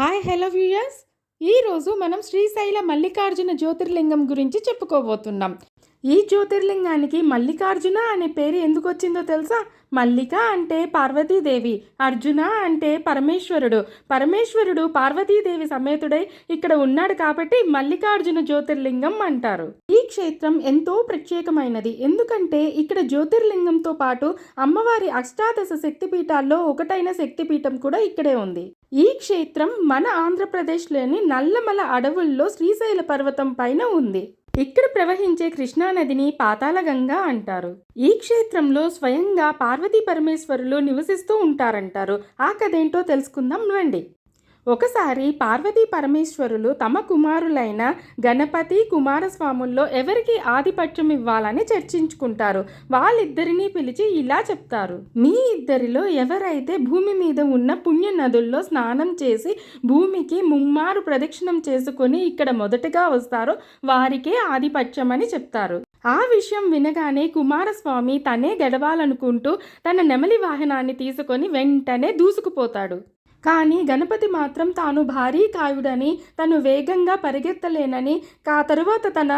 Hi hello viewers ఈరోజు మనం శ్రీశైల మల్లికార్జున జ్యోతిర్లింగం గురించి చెప్పుకోబోతున్నాం. ఈ జ్యోతిర్లింగానికి మల్లికార్జున అనే పేరు ఎందుకు వచ్చిందో తెలుసా? మల్లిక అంటే పార్వతీదేవి అర్జున అంటే పరమేశ్వరుడు. పరమేశ్వరుడు పార్వతీదేవి సమేతుడై ఇక్కడ ఉన్నాడు కాబట్టి మల్లికార్జున జ్యోతిర్లింగం అంటారు. ఈ క్షేత్రం ఎంతో ప్రత్యేకమైనది. ఎందుకంటే ఇక్కడ జ్యోతిర్లింగంతో పాటు అమ్మవారి అష్టాదశ శక్తిపీఠాల్లో ఒకటైన శక్తిపీఠం కూడా ఇక్కడే ఉంది. ఈ క్షేత్రం మన ఆంధ్రప్రదేశ్లోని నల్లమల అడవుల్లో శ్రీశైల పర్వతం పైన ఉంది. ఇక్కడ ప్రవహించే కృష్ణానదిని పాతాళగంగా అంటారు. ఈ క్షేత్రంలో స్వయంగా పార్వతీ పరమేశ్వరులు నివసిస్తూ ఉంటారంటారు. ఆ కథేంటో తెలుసుకుందాం రండి. ఒకసారి పార్వతీ పరమేశ్వరులు తమ కుమారులైన గణపతి కుమారస్వాముల్లో ఎవరికి ఆధిపత్యం ఇవ్వాలని చర్చించుకుంటారు? వాళ్ళిద్దరినీ పిలిచి ఇలా చెప్తారు. మీ ఇద్దరిలో ఎవరైతే భూమి మీద ఉన్న పుణ్య నదుల్లో స్నానం చేసి భూమికి ముమ్మారు ప్రదక్షిణం చేసుకొని ఇక్కడ మొదటగా వస్తారో వారికే ఆధిపత్యం అని చెప్తారు. ఆ విషయం వినగానే కుమారస్వామి తనే గడవాలనుకుంటూ తన నెమలి వాహనాన్ని తీసుకొని వెంటనే దూసుకుపోతాడు. కానీ గణపతి మాత్రం తాను భారీ కాయుడని తను వేగంగా పరిగెత్తలేనని ఆ తరువాత తన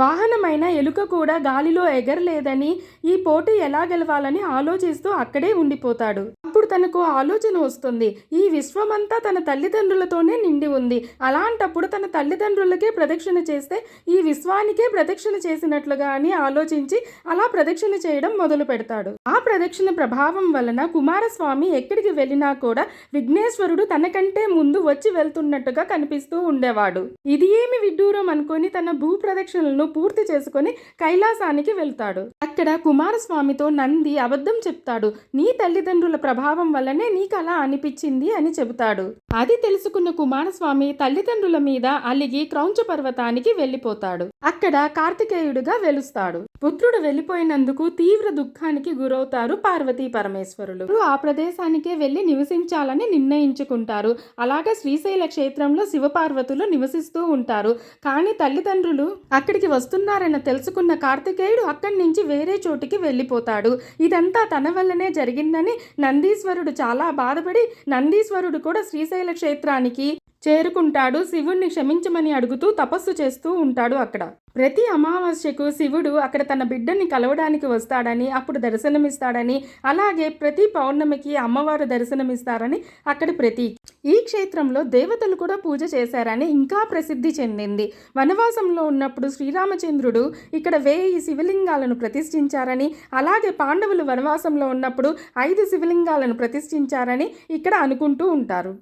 వాహనమైన ఎలుక కూడా గాలిలో ఎగరలేదని ఈ పోటీ ఎలా గెలవాలని ఆలోచిస్తూ అక్కడే ఉండిపోతాడు. అప్పుడు తనకు ఆలోచన వస్తుంది. ఈ విశ్వమంతా తన తల్లిదండ్రులతోనే నిండి ఉంది. అలాంటప్పుడు తన తల్లిదండ్రులకే ప్రదక్షిణ చేస్తే ఈ విశ్వానికే ప్రదక్షిణ చేసినట్లుగా అని ఆలోచించి అలా ప్రదక్షిణ చేయడం మొదలు పెడతాడు. ఆ ప్రదక్షిణ ప్రభావం వలన కుమారస్వామి ఎక్కడికి వెళ్ళినా కూడా విఘ్నేశ్వరుడు తనకంటే ముందు వచ్చి వెళ్తున్నట్టుగా కనిపిస్తూ ఉండేవాడు. ఇది ఏమి విడ్డూరం అనుకొని తన భూ ప్రదక్షిణలను పూర్తి చేసుకొని కైలాసానికి వెళ్తాడు. అక్కడ కుమారస్వామితో నంది అబద్ధం చెప్తాడు. నీ తల్లిదండ్రుల ప్రభావం వల్లనే నీకు అలా అనిపించింది అని చెబుతాడు. అది తెలుసుకున్న కుమారస్వామి తల్లిదండ్రుల మీద అలిగి క్రౌంచ పర్వతానికి వెళ్ళిపోతాడు. అక్కడ కార్తికేయుడుగా వెలుస్తాడు. పుత్రుడు వెళ్ళిపోయినందుకు తీవ్ర దుఃఖానికి గురవుతారు పార్వతీ పరమేశ్వరులు. ఆ ప్రదేశానికే వెళ్ళి నివసించాలని నిర్ణయించుకుంటారు. అలాగే శ్రీశైల క్షేత్రంలో శివపార్వతులు నివసిస్తూ ఉంటారు. కానీ తల్లిదండ్రులు అక్కడికి వస్తున్నారని తెలుసుకున్న కార్తికేయుడు అక్కడి నుంచి వేరే చోటికి వెళ్ళిపోతాడు. ఇదంతా తన వల్లనే జరిగిందని నందీశ్వరుడు చాలా బాధపడి నందీశ్వరుడు కూడా శ్రీశైల క్షేత్రానికి చేరుకుంటాడు. శివుణ్ణి క్షమించమని అడుగుతూ తపస్సు చేస్తూ ఉంటాడు అక్కడ. ప్రతి అమావాస్యకు శివుడు అక్కడ తన బిడ్డని కలవడానికి వస్తాడని అప్పుడు దర్శనమిస్తాడని అలాగే ప్రతి పౌర్ణమికి అమ్మవారు దర్శనమిస్తారని అక్కడ ప్రతి ఈ క్షేత్రంలో దేవతలు కూడా పూజ చేశారని ఇంకా ప్రసిద్ధి చెందింది. వనవాసంలో ఉన్నప్పుడు శ్రీరామచంద్రుడు ఇక్కడ వేయి శివలింగాలను ప్రతిష్ఠించారని అలాగే పాండవులు వనవాసంలో ఉన్నప్పుడు ఐదు శివలింగాలను ప్రతిష్ఠించారని ఇక్కడ అనుకుంటూ ఉంటారు.